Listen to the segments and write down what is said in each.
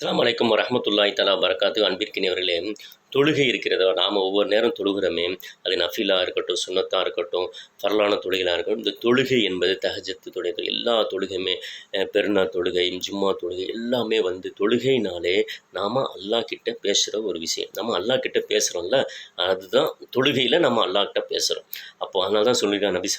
அஸ்லாம் வலைக்கம் வரமத்துல்லாய் தலா வரகாத்து அன்பிற்கினியவர்களே தொழுகை இருக்கிறதோ நாம் ஒவ்வொரு நேரம் தொழுகிறோமே அது நஃபிலாக இருக்கட்டும் சுன்னத்தாக இருக்கட்டும் பரலான தொழுகையாக இருக்கட்டும் இந்த தொழுகை என்பது தஹஜத்து தொழுகை எல்லா தொழுகையுமே பெருநா தொழுகை ஜும்மா தொழுகை எல்லாமே வந்து தொழுகைனாலே நாம் அல்லாஹ் கிட்ட பேசுகிற ஒரு விஷயம். நம்ம அல்லாஹ் கிட்ட பேசுகிறோம்ல அதுதான் தொழுகையில் நம்ம அல்லாஹ் கிட்ட பேசுகிறோம் அப்போ அதனால தான் சொல்லியிருக்காங்க நபி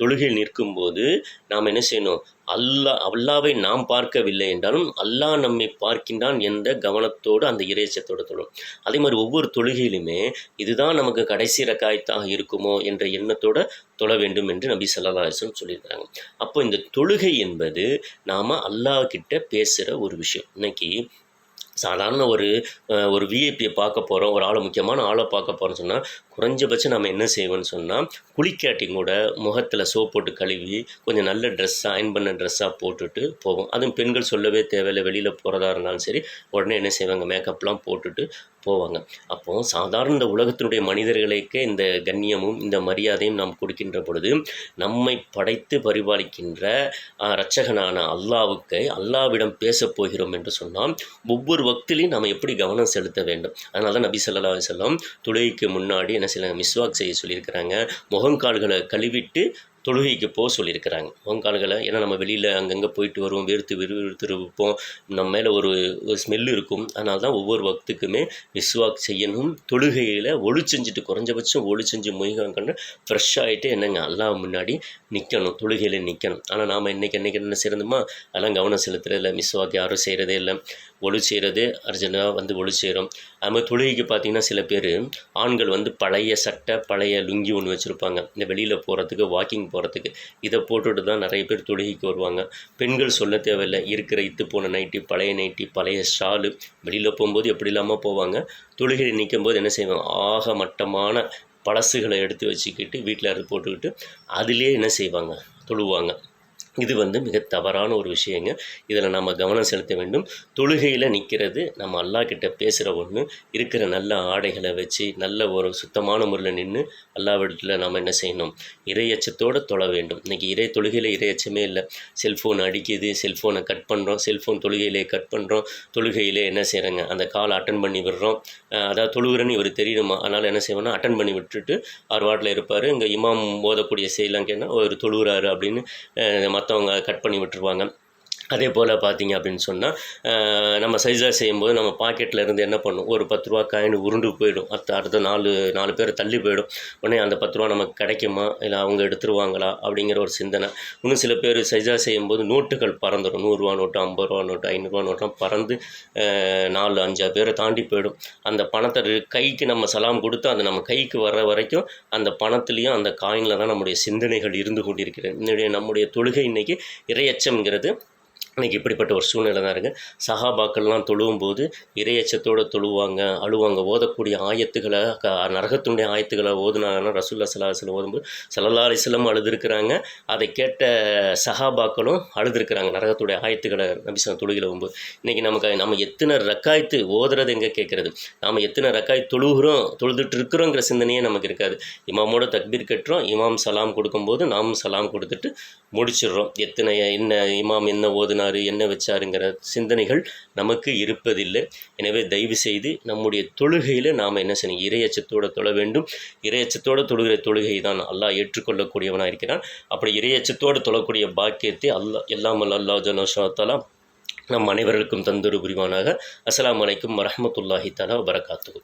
தொழுகையில் நிற்கும்போது நாம் என்ன செய்யணும்? அல்லாஹ் அல்லாவை நாம் பார்க்கவில்லை என்றாலும் அல்லாஹ் நம்மை பார்க்கின்றான் என்ற கவனத்தோடு அந்த இறைச்சத்தோடு தொழும். அதே அதே மாதிரி ஒவ்வொரு தொழுகையிலுமே இதுதான் நமக்கு கடைசி ரக்காயத்தாக இருக்குமோ என்ற எண்ணத்தோட தொழ வேண்டும் என்று நபி ஸல்லல்லாஹு அலைஹி சொல்லியிருக்கிறாங்க. அப்போ இந்த தொழுகை என்பது நாம் அல்லாஹ் கிட்ட பேசுகிற ஒரு விஷயம். இன்னைக்கு சாதாரண ஒரு ஒரு விஐபியை பார்க்க போகிறோம் ஒரு ஆளை முக்கியமான ஆளை பார்க்க போகிறோம்னு சொன்னால் குறைஞ்சபட்சம் நம்ம என்ன செய்வோம்னு சொன்னால் குளிக்காட்டி கூட முகத்தில் சோப் போட்டு கழுவி கொஞ்சம் நல்ல ட்ரெஸ்ஸாக அயன் பண்ண ட்ரெஸ்ஸாக போட்டுட்டு போவோம். அதுவும் பெண்கள் சொல்லவே தேவையில்லை வெளியில் போகிறதா இருந்தாலும் சரி உடனே என்ன செய்வாங்க மேக்கப்லாம் போட்டுட்டு போவாங்க. அப்போ சாதாரண இந்த உலகத்தினுடைய மனிதர்களுக்கே இந்த கண்ணியமும் இந்த மரியாதையும் நாம் கொடுக்கின்ற பொழுது நம்மை படைத்து பரிபாலிக்கின்ற இரட்சகனான அல்லாவுக்கு அல்லாவிடம் பேசப் போகிறோம் என்று சொன்னால் ஒவ்வொரு வக்திலையும் நாம் எப்படி கவனம் செலுத்த வேண்டும்? அதனால தான் நபி ஸல்லல்லாஹு செல்லம் துளைக்கு தொழுகைக்கு முன்னாடி என்ன செய்யலாம் மிஸ்வாக் செய்ய சொல்லியிருக்கிறாங்க. முகங்கால்களை கழுவிட்டு தொழுகைக்கு போக சொல்லியிருக்கிறாங்க. முகங்கால்களை ஏன்னா நம்ம வெளியில் அங்கங்கே போயிட்டு வருவோம் வேர்த்து விறுவிறுத்து இருப்போம் நம்ம மேலே ஒரு ஒரு ஸ்மெல் இருக்கும். அதனால தான் ஒவ்வொரு வக்துக்குமே விஸ்வாக் செய்யணும். தொழுகையில் ஒளி செஞ்சுட்டு குறைஞ்சபட்சம் ஒளி செஞ்சு முயங்கன்னு ஃப்ரெஷ் ஆகிட்டு என்னங்க அல்லாஹ் முன்னாடி நிற்கணும் தொழுகையில் நிற்கணும் ஆனால் நாம் இன்றைக்கி என்றைக்கு என்ன செய்யணுமா அதெல்லாம் கவனம் செலுத்துறதில்ல மிஸ்வாக் யாரும் செய்கிறதே இல்லை. ஒளி செய்கிறது அர்ஜுனாக வந்து ஒளி செய்கிறோம் அது மாதிரி தொழுகைக்கு பார்த்தீங்கன்னா சில பேர் ஆண்கள் வந்து பழைய சட்டை பழைய லுங்கி ஒன்று வச்சுருப்பாங்க. இந்த வெளியில் போகிறதுக்கு வாக்கிங் போகிறதுக்கு இதை போட்டுட்டு தான் நிறைய பேர் தொழுகைக்கு வருவாங்க. பெண்கள் சொல்ல தேவையில்லை. இருக்கிற இத்து போன நைட்டி பழைய நைட்டி பழைய ஷாலு வெளியில் போகும்போது எப்படி இல்லாமல் போவாங்க? தொழுகை நிற்கும் போது என்ன செய்வாங்க? ஆக மட்டமான பழசுகளை எடுத்து வச்சுக்கிட்டு வீட்டில் அது போட்டுக்கிட்டு அதிலே என்ன செய்வாங்க? தொழுவாங்க. இது வந்து மிக தவறான ஒரு விஷயங்க. இதில் நம்ம கவனம் செலுத்த வேண்டும். தொழுகையில் நிற்கிறது நம்ம அல்லாஹ் கிட்ட பேசுகிற ஒன்று இருக்கிற நல்ல ஆடைகளை வச்சு நல்ல ஒரு சுத்தமான முறையில் நின்று அல்லாவிடத்தில் நம்ம என்ன செய்யணும்? இறையச்சத்தோடு தொழ வேண்டும். இன்றைக்கி இறை தொழுகையில் இறையச்சமே இல்லை. செல்ஃபோன் அடிக்குது செல்ஃபோனை கட் பண்ணுறோம் செல்ஃபோன் தொழுகையிலே கட் பண்ணுறோம் தொழுகையிலே என்ன செய்கிறாங்க அந்த காலை அட்டன் பண்ணி விடுறோம். அதாவது தொழுகிறேன்னு இவர் தெரியணுமா அதனால் என்ன செய்வோம்னா அட்டன் பண்ணி விட்டுட்டு அவர் வாட்டில் இருப்பார். இங்கே இமாம் ஓதக்கூடிய செய்யலாம் கேட்டால் ஒரு தொழுகிறாரு அப்படின்னு மற்றவங்க கட் பண்ணி விட்டுருவாங்க. அதே போல் பார்த்தீங்க அப்படின்னு சொன்னால் நம்ம சைஸாக செய்யும்போது நம்ம பாக்கெட்டில் இருந்து என்ன பண்ணும்? ஒரு பத்து ரூபா காயின் உருண்டு போயிடும். அடுத்த அடுத்த நாலு நாலு பேர் தள்ளி போயிடும். உடனே அந்த பத்து ரூபா நமக்கு கிடைக்குமா? இல்லை அவங்க எடுத்துருவாங்களா? அப்படிங்கிற ஒரு சிந்தனை. இன்னும் சில பேர் சைஸாக செய்யும்போது நோட்டுகள் பறந்துடும் நூறுரூவா நோட்டு ஐம்பது ரூபா நோட்டு ஐநூறுரூவா நோட்டம் பறந்து நாலு அஞ்சா பேரை தாண்டி போயிடும். அந்த பணத்தை கைக்கு நம்ம சலாம் கொடுத்து அந்த நம்ம கைக்கு வர்ற வரைக்கும் அந்த பணத்துலேயும் அந்த காயினில் தான் நம்முடைய சிந்தனைகள் இருந்து கொண்டிருக்கிறது. என்னுடைய நம்முடைய தொழுகை இன்னைக்கு இறையச்சம்ங்கிறது இன்றைக்கி இப்படிப்பட்ட ஒரு சூழ்நிலை தான் இருக்குது சஹாபாக்கள்லாம் தொழுவும் போது இரையச்சத்தோடு தொழுவாங்க அழுவாங்க. ஓதக்கூடிய ஆயத்துக்களை க நரகத்தினுடைய ஆயத்துக்களை ஓதுனாங்கன்னா ரசூல்லா சலாஹில் ஓதும்போது சல்லல்லா அலிஸ்லம் அழுதுருக்கிறாங்க. அதை கேட்ட சஹாபாக்களும் அழுதுருக்கிறாங்க நரகத்துடைய ஆயத்துக்களை நபிசன் தொழுகில போகும்போது இன்றைக்கி நமக்கு நம்ம எத்தனை ரக்காய்த்து ஓதுறது எங்கே கேட்குறது? நாம் எத்தனை ரக்காய் தொழுகிறோம் தொழுதுட்டு இருக்கிறோங்கிற சிந்தனையே நமக்கு இருக்காது. இமாமோட தக்பீர் கட்டுறோம் இமாம் சலாம் கொடுக்கும்போது நாமும் சலாம் கொடுத்துட்டு முடிச்சிடுறோம். எத்தனை என்ன இமாம் என்ன ஓதுனா ஓதுனாரு என்ன வச்சாருங்கிற சிந்தனைகள் நமக்கு இருப்பதில்லை. எனவே தயவு செய்து நம்முடைய தொழுகையில் நாம் என்ன செய்யணும்? இரையச்சத்தோடு தொழ வேண்டும். இரையச்சத்தோடு தொழுகிற தொழுகை தான் அல்லாஹ் ஏற்றுக்கொள்ளக்கூடியவனாக இருக்கிறான். அப்படி இரையச்சத்தோடு தொழக்கூடிய பாக்கியத்தை அல்லாஹ் எல்லாமல் அல்லாஹ் ஜனோஷாத்தாலா நம் அனைவருக்கும் தந்தொரு புரிவானாக. அஸ்லாம் அலைக்கும் வரமத்துல்லாஹி தலா வரகாத்து